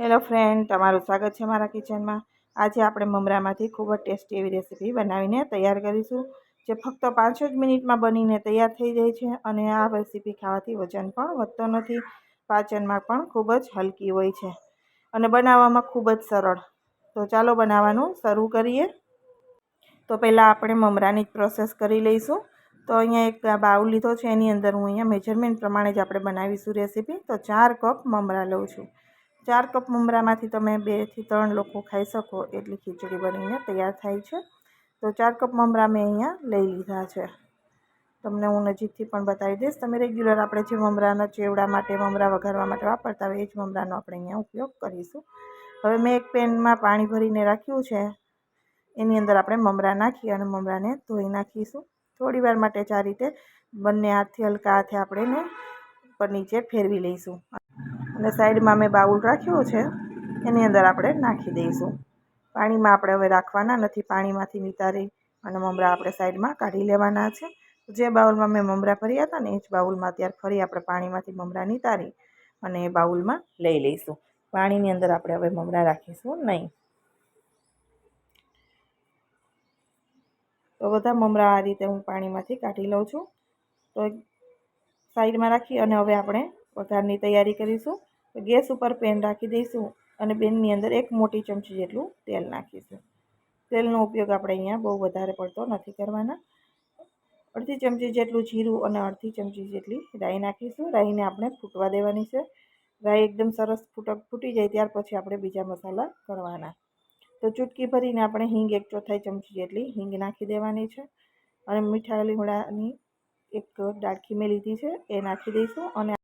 Hello friend, તમારું સ્વાગત છે મારા કિચનમાં. આજે આપણે મમરામાંથી ખૂબ જ ટેસ્ટી એવી રેસીપી બનાવીને તૈયાર કરીશું, જે ફક્ત પાંચ જ મિનિટમાં બનીને તૈયાર થઈ જાય છે અને આ રેસીપી ખાવાથી વજન પણ વધતો નથી, પાચનમાં પણ ખૂબ જ હલકી હોય છે અને બનાવવામાં ખૂબ જ સરળ. તો ચાલો બનાવવાનું શરૂ કરીએ. તો પહેલાં આપણે મમરાની જ પ્રોસેસ કરી લઈશું. તો અહીંયા એક બાઉલ લીધો છે, એની અંદર હું અહીંયા મેજરમેન્ટ પ્રમાણે જ આપણે બનાવીશું રેસીપી. તો ચાર કપ મમરા લઉં છું. ચાર કપ મમરામાંથી તમે બેથી ત્રણ લોકો ખાઈ શકો એટલી ખીચડી બનીને તૈયાર થાય છે. તો ચાર કપ મમરા મેં અહીંયા લઈ લીધા છે. તમને હું નજીકથી પણ બતાવી દઈશ. તમે રેગ્યુલર આપણે જે મમરાના ચેવડા માટે મમરા વઘારવા માટે વાપરતા હોય એ જ મમરાનો આપણે અહીંયા ઉપયોગ કરીશું. હવે મેં એક પેનમાં પાણી ભરીને રાખ્યું છે. એની અંદર આપણે મમરા નાખી અને મમરાને ધોઈ નાખીશું. થોડીવાર માટે ચાર રીતે બંને હાથથી હલકા હાથે આપણે ઉપર નીચે ફેરવી લઈશું. અને સાઈડમાં મેં બાઉલ રાખ્યો છે, એની અંદર આપણે નાખી દઈશું. પાણીમાં આપણે હવે રાખવાના નથી, પાણીમાંથી નિતારી અને મમરા આપણે સાઈડમાં કાઢી લેવાના છે. જે બાઉલમાં મેં મમરા ભર્યા હતા ને એ જ બાઉલમાં ત્યારે ફરી આપણે પાણીમાંથી મમરા નિતારી અને એ બાઉલમાં લઈ લઈશું. પાણીની અંદર આપણે હવે મમરા રાખીશું નહીં. તો બધા મમરા આ રીતે હું પાણીમાંથી કાઢી લઉં છું. તો સાઈડમાં રાખી અને હવે આપણે વઘારની તૈયારી કરીશું. ગેસ ઉપર પેન રાખી દઈશું અને પેનની અંદર એક મોટી ચમચી જેટલું તેલ નાખીશું. તેલનો ઉપયોગ આપણે અહીંયા બહુ વધારે પડતો નથી કરવાના. અડધી ચમચી જેટલું જીરું અને અડધી ચમચી જેટલી રાઈ નાખીશું. રાઈને આપણે ફૂટવા દેવાની છે. રાઈ એકદમ સરસ ફૂટક ફૂટી જાય ત્યાર પછી આપણે બીજા મસાલા કરવાના. તો ચૂટકી ભરીને આપણે હિંગ એક ચોથાઈ ચમચી જેટલી હિંગ નાખી દેવાની છે. અને મીઠા લીમડાની એક ડાળખી મેં લીધી છે, એ નાખી દઈશું અને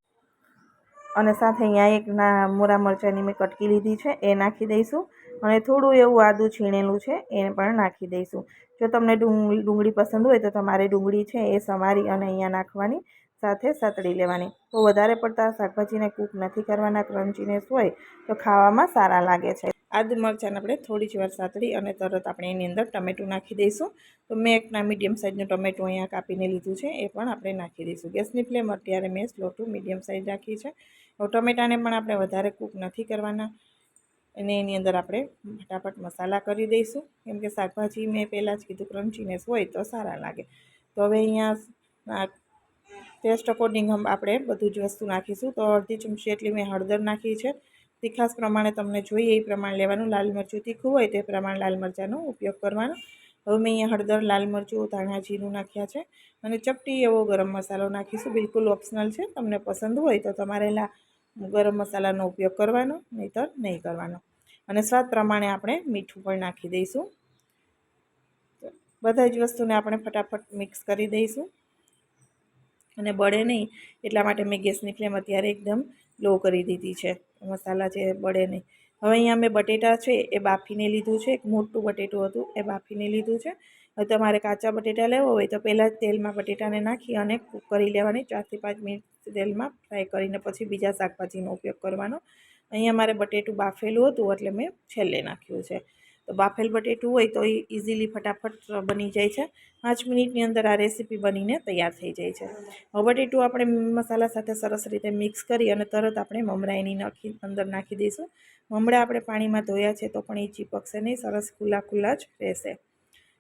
અને સાથે અહીંયા એક ના મોરા મરચાંની મેં કટકી લીધી છે, એ નાખી દઈશું. અને થોડું એવું આદું છીણેલું છે, એ પણ નાખી દઈશું. જો તમને ડુંગળી પસંદ હોય તો તમારે ડુંગળી છે એ સમારી અને અહીંયા નાખવાની, સાથે સાતળી લેવાની. તો વધારે પડતા શાકભાજીને કૂક નથી કરવાના ક્રંચીનેસ હોય તો ખાવામાં સારા લાગે છે. આદુ મરચાંને આપણે થોડી જ વાર સાતળી અને તરત આપણે એની અંદર ટમેટું નાખી દઈશું. તો મેં એકના મીડિયમ સાઇઝનું ટમેટું અહીંયા કાપીને લીધું છે, એ પણ આપણે નાખી દઈશું. ગેસની ફ્લેમ અત્યારે મેં સ્લો ટુ મીડિયમ સાઇઝ રાખી છે. ટમેટાને પણ આપણે વધારે કૂક નથી કરવાના. અને એની અંદર આપણે ફટાફટ મસાલા કરી દઈશું. કેમ કે શાકભાજી મેં પહેલાં જ કીધું ક્રન્ચીનેસ હોય તો સારા લાગે. તો હવે અહીંયા ટેસ્ટ અકોર્ડિંગ આપણે બધું જ વસ્તુ નાખીશું. તો અડધી ચમચી એટલી મેં હળદર નાખી છે. તીખાસ પ્રમાણે તમને જોઈએ એ પ્રમાણે લેવાનું. લાલ મરચું તીખું હોય તે પ્રમાણે લાલ મરચાંનો ઉપયોગ કરવાનો. હવે મેં અહીંયા હળદર, લાલ મરચું, ધાણા, જીરું નાખ્યા છે. અને ચપટી એવો ગરમ મસાલો નાખીશું. બિલકુલ ઓપ્શનલ છે. તમને પસંદ હોય તો તમારે ગરમ મસાલાનો ઉપયોગ કરવાનો, નહીંતર નહીં કરવાનો. અને સ્વાદ પ્રમાણે આપણે મીઠું પણ નાખી દઈશું. બધા જ વસ્તુને આપણે ફટાફટ મિક્સ કરી દઈશું. અને બળે નહીં, એટલા માટે મેં ગેસની ફ્લેમ અત્યારે એકદમ લો કરી દીધી છે. મસાલા જે બળે નહીં. હવે અહીંયા મેં બટેટા છે, એ બાફીને લીધું છે, એક મોટું બટેટું હતું, એ બાફીને લીધું છે. હવે તમારે કાચા બટેટા લેવો હોય તો પહેલાં તેલમાં બટેટાને નાખી અને કૂક કરી લેવાની ચારથી પાંચ મિનિટ તેલમાં ફ્રાય કરીને પછી બીજા શાકભાજીનો ઉપયોગ કરવાનો. અહીંયા મારે બટેટું બાફેલું હતું એટલે મેં છેલ્લે નાખ્યું છે. તો બાફેલ બટેટું હોય તો એ ઇઝીલી ફટાફટ બની જાય છે. પાંચ મિનિટની અંદર આ રેસીપી બનીને તૈયાર થઈ જાય છે. હવે બટેટું આપણે મસાલા સાથે સરસ રીતે મિક્સ કરી અને તરત આપણે મમરા એની નાખી, અંદર નાખી દઈશું. મમરા આપણે પાણીમાં ધોયા છે તો પણ એ ચીપકશે નહીં, સરસ ખુલ્લા ખુલ્લા જ રહેશે.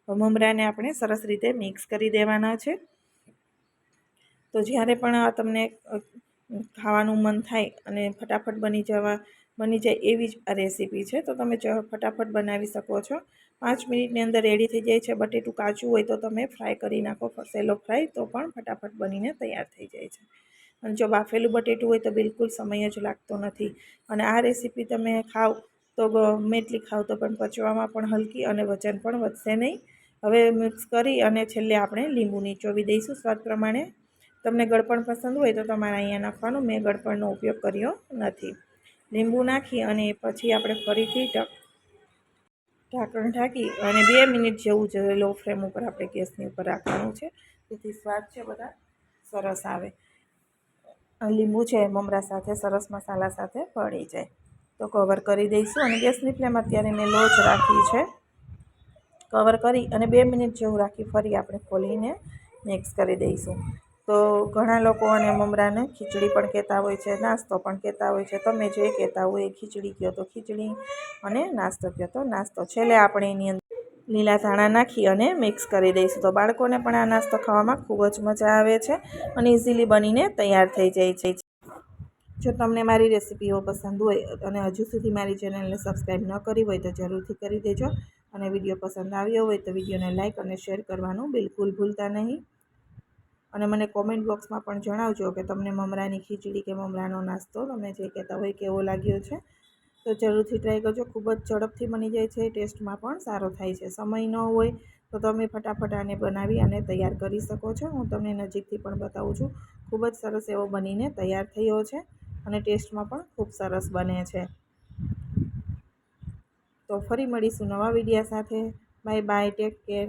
મમરાને આપણે સરસ રીતે મિક્સ કરી દેવાના છે. તો જ્યારે પણ તમને ખાવાનું મન થાય અને ફટાફટ બની જવા બની જાય એવી જ આ રેસીપી છે. તો તમે ફટાફટ બનાવી શકો છો. પાંચ મિનિટની અંદર રેડી થઈ જાય છે. બટેટું કાચું હોય તો તમે ફ્રાય કરી નાખો. સેલો ફ્રાય તો પણ ફટાફટ બનીને તૈયાર થઈ જાય છે. અને જો બાફેલું બટેટું હોય તો બિલકુલ સમય જ લાગતો નથી. અને આ રેસીપી તમે ખાવ તો ગમે એટલી ખાવ તો પણ પચવામાં પણ હલકી અને વજન પણ વધશે નહીં. હવે મિક્સ કરી અને છેલ્લે આપણે લીંબુ નીચોવી દઈશું. સ્વાદ પ્રમાણે. તમને ગળપણ પસંદ હોય તો તમારે અહીંયા નાખવાનું. મેં ગળપણનો ઉપયોગ કર્યો નથી. લીંબુ નાખી અને પછી આપણે ફરીથી ઢાંકણ ઢાંકી અને બે મિનિટ જેવું જ લો ફ્લેમ ઉપર આપણે ગેસની ઉપર રાખવાનું છે. જેથી સ્વાદ છે બધા સરસ આવે. લીંબુ છે મમરા સાથે, સરસ મસાલા સાથે પડી જાય. તો કવર કરી દઈશું અને ગેસની ફ્લેમ અત્યારે મેં લો જ રાખી છે. કવર કરી અને બે મિનિટ જેવું રાખી ફરી આપણે ખોલીને મિક્સ કરી દઈશું. તો ઘણા લોકો અને મમરાને ખીચડી પણ કહેતા હોય છે, નાસ્તો પણ કહેતા હોય છે. તમે જે કહેતા હોય એ ખીચડી કહો તો ખીચડી અને નાસ્તો કહો તો નાસ્તો. છેલ્લે આપણે એની અંદર લીલા ધાણા નાખી અને મિક્સ કરી દઈશું. તો બાળકોને પણ આ નાસ્તો ખાવામાં ખૂબ જ મજા આવે છે અને ઇઝીલી બનીને તૈયાર થઈ જાય છે. જો તમને મારી રેસિપીઓ પસંદ હોય અને હજુ સુધી મારી ચેનલને સબસ્ક્રાઈબ ન કરી હોય તો જરૂરથી કરી દેજો. અને વીડિયો પસંદ આવ્યો હોય તો વિડીયોને લાઇક અને શેર કરવાનું બિલકુલ ભૂલતા નહીં. અને મને કોમેન્ટ બોક્સમાં પણ જણાવજો કે તમને મમરાની ખીચડી કે મમરાનો નાસ્તો તમે જે કહેતા હોય કેવો લાગ્યો છે. તો જરૂરથી ટ્રાય કરજો, ખૂબ જ ઝડપથી બની જાય છે, ટેસ્ટમાં પણ સારો થાય છે. સમય ન હોય તો તમે ફટાફટ આને બનાવી અને તૈયાર કરી શકો છો. હું તમને નજીકથી પણ બતાવું છું, ખૂબ જ સરસ એવો બનીને તૈયાર થયો છે અને ટેસ્ટમાં પણ ખૂબ સરસ બને છે. તો ફરી મળીશું નવા વિડીયા સાથે. Bye bye take care